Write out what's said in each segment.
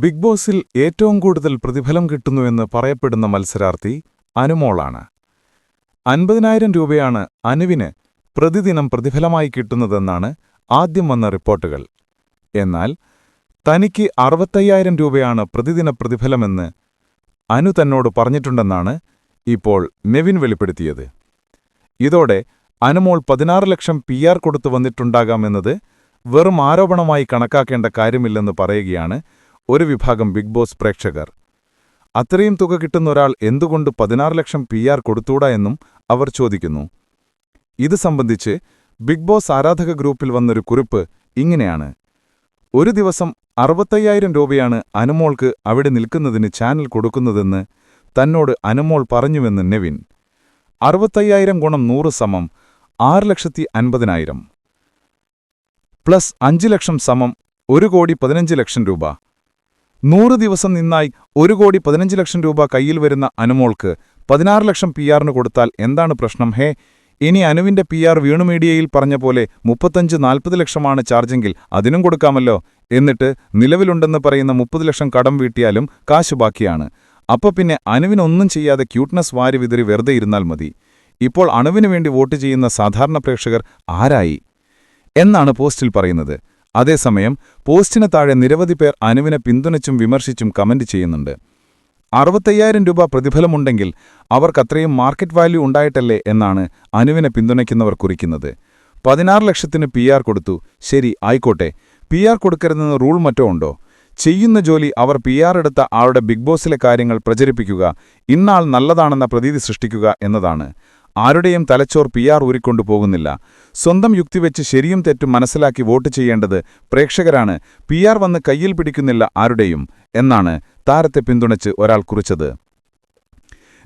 Big ബോസിൽ ഏറ്റവും കൂടുതൽ പ്രതിഫലം കിട്ടുന്നുവെന്ന് പറയപ്പെടുന്ന മത്സരാർത്ഥി അനുമോളാണ്. അൻപതിനായിരം രൂപയാണ് അനുവിന് പ്രതിദിനം പ്രതിഫലമായി കിട്ടുന്നതെന്നാണ് ആദ്യം വന്ന റിപ്പോർട്ടുകൾ. എന്നാൽ തനിക്ക് അറുപത്തയ്യായിരം രൂപയാണ് പ്രതിദിന പ്രതിഫലമെന്ന് അനു തന്നോട് പറഞ്ഞിട്ടുണ്ടെന്നാണ് ഇപ്പോൾ നെവിൻ വെളിപ്പെടുത്തിയത്. ഇതോടെ അനുമോൾ പതിനാറ് ലക്ഷം പി ആർ കൊടുത്തു വന്നിട്ടുണ്ടാകാമെന്നത് വെറും ആരോപണമായി കണക്കാക്കേണ്ട കാര്യമില്ലെന്ന് പറയുകയാണ് ഒരു വിഭാഗം ബിഗ് ബോസ് പ്രേക്ഷകർ. അത്രയും തുക കിട്ടുന്ന ഒരാൾ എന്തുകൊണ്ട് പതിനാറ് ലക്ഷം പി ആർ കൊടുത്തൂടാ എന്നും അവർ ചോദിക്കുന്നു. ഇത് സംബന്ധിച്ച് ബിഗ് ബോസ് ആരാധക ഗ്രൂപ്പിൽ വന്നൊരു കുറിപ്പ് ഇങ്ങനെയാണ്. ഒരു ദിവസം അറുപത്തയ്യായിരം രൂപയാണ് അനുമോൾക്ക് അവിടെ നിൽക്കുന്നതിന് ചാനൽ കൊടുക്കുന്നതെന്ന് തന്നോട് അനുമോൾ പറഞ്ഞുവെന്ന് നെവിൻ. അറുപത്തയ്യായിരം ഗുണം നൂറ് സമം ആറ് ലക്ഷത്തി അൻപതിനായിരം. പ്ലസ് അഞ്ച് ലക്ഷം സമം ഒരു കോടി പതിനഞ്ച് ലക്ഷം രൂപ. നൂറ് ദിവസം നിന്നായി ഒരു കോടി പതിനഞ്ച് ലക്ഷം രൂപ കയ്യിൽ വരുന്ന അനുമോൾക്ക് പതിനാറ് ലക്ഷം പി ആറിന് കൊടുത്താൽ എന്താണ് പ്രശ്നം? ഹേ ഇനി അനുവിന്റെ പി ആർ വീണു മീഡിയയിൽ പറഞ്ഞ പോലെ മുപ്പത്തഞ്ച് നാൽപ്പത് ലക്ഷമാണ് ചാർജെങ്കിൽ അതിനും കൊടുക്കാമല്ലോ. എന്നിട്ട് നിലവിലുണ്ടെന്ന് പറയുന്ന മുപ്പത് ലക്ഷം കടം വീട്ടിയാലും കാശ് ബാക്കിയാണ്. അപ്പൊ പിന്നെ അനുവിനൊന്നും ചെയ്യാതെ ക്യൂട്ട്നസ് വാരി വിതറി വെറുതെ ഇരുന്നാൽ മതി. ഇപ്പോൾ അണുവിനു വേണ്ടി വോട്ട് ചെയ്യുന്ന സാധാരണ പ്രേക്ഷകർ ആരായി? എന്നാണ് പോസ്റ്റിൽ പറയുന്നത്. അതേസമയം പോസ്റ്റിന് താഴെ നിരവധി പേർ അനുവിനെ പിന്തുണച്ചും വിമർശിച്ചും കമന്റ് ചെയ്യുന്നുണ്ട്. അറുപത്തയ്യായിരം രൂപ പ്രതിഫലമുണ്ടെങ്കിൽ അവർക്കത്രയും മാർക്കറ്റ് വാല്യൂ ഉണ്ടായിട്ടല്ലേ എന്നാണ് അനുവിനെ പിന്തുണയ്ക്കുന്നവർ കുറിക്കുന്നത്. പതിനാറ് ലക്ഷത്തിന് പി ആർ കൊടുത്തു. ശരി ആയിക്കോട്ടെ. പി ആർ കൊടുക്കരുതെന്ന് റൂൾ മറ്റോ ഉണ്ടോ? ചെയ്യുന്ന ജോലി അവർ പി ആർ എടുത്ത ആളുടെ ബിഗ് ബോസിലെ കാര്യങ്ങൾ പ്രചരിപ്പിക്കുക ഇന്നാൾ നല്ലതാണെന്ന പ്രതീതി സൃഷ്ടിക്കുക എന്നതാണ്. ആരുടെയും തലച്ചോർ പി ആർ ഊരിക്കൊണ്ടു പോകുന്നില്ല. സ്വന്തം യുക്തിവെച്ച് ശരിയും തെറ്റും മനസ്സിലാക്കി വോട്ട് ചെയ്യേണ്ടത് പ്രേക്ഷകരാണ്. പി ആർ വന്ന് കയ്യിൽ പിടിക്കുന്നില്ല ആരുടെയും എന്നാണ് താരത്തെ പിന്തുണച്ച് ഒരാൾ കുറിച്ചത്.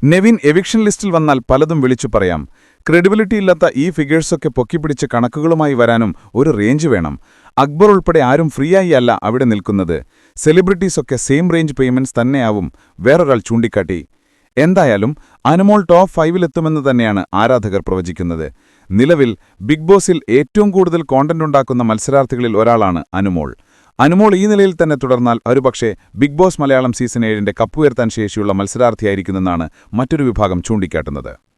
നെവിൻ എവിക്ഷൻ ലിസ്റ്റിൽ വന്നാൽ പലതും വിളിച്ചു പറയാം. ക്രെഡിബിലിറ്റി ഇല്ലാത്ത ഈ ഫിഗേഴ്സൊക്കെ പൊക്കിപ്പിടിച്ച് കണക്കുകളുമായി വരാനും ഒരു റേഞ്ച് വേണം. അക്ബർ ഉൾപ്പെടെ ആരും ഫ്രീയായി അല്ല അവിടെ നിൽക്കുന്നത്. സെലിബ്രിറ്റീസൊക്കെ സെയിം റേഞ്ച് പേയ്മെന്റ്സ് തന്നെയാവും വേറൊരാൾ ചൂണ്ടിക്കാട്ടി. എന്തായാലും അനുമോൾ ടോപ്പ് ഫൈവിലെത്തുമെന്ന് തന്നെയാണ് ആരാധകർ പ്രവചിക്കുന്നത്. നിലവിൽ ബിഗ് ബോസിൽ ഏറ്റവും കൂടുതൽ കോണ്ടന്റ് ഉണ്ടാക്കുന്ന മത്സരാർത്ഥികളിൽ ഒരാളാണ് അനുമോൾ. അനുമോൾ ഈ നിലയിൽ തന്നെ തുടർന്നാൽ ഒരുപക്ഷെ ബിഗ് ബോസ് മലയാളം സീസൺ ഏഴിന്റെ കപ്പുയർത്താൻ ശേഷിയുള്ള മത്സരാർത്ഥിയായിരിക്കുമെന്നാണ് മറ്റൊരു വിഭാഗം ചൂണ്ടിക്കാട്ടുന്നത്.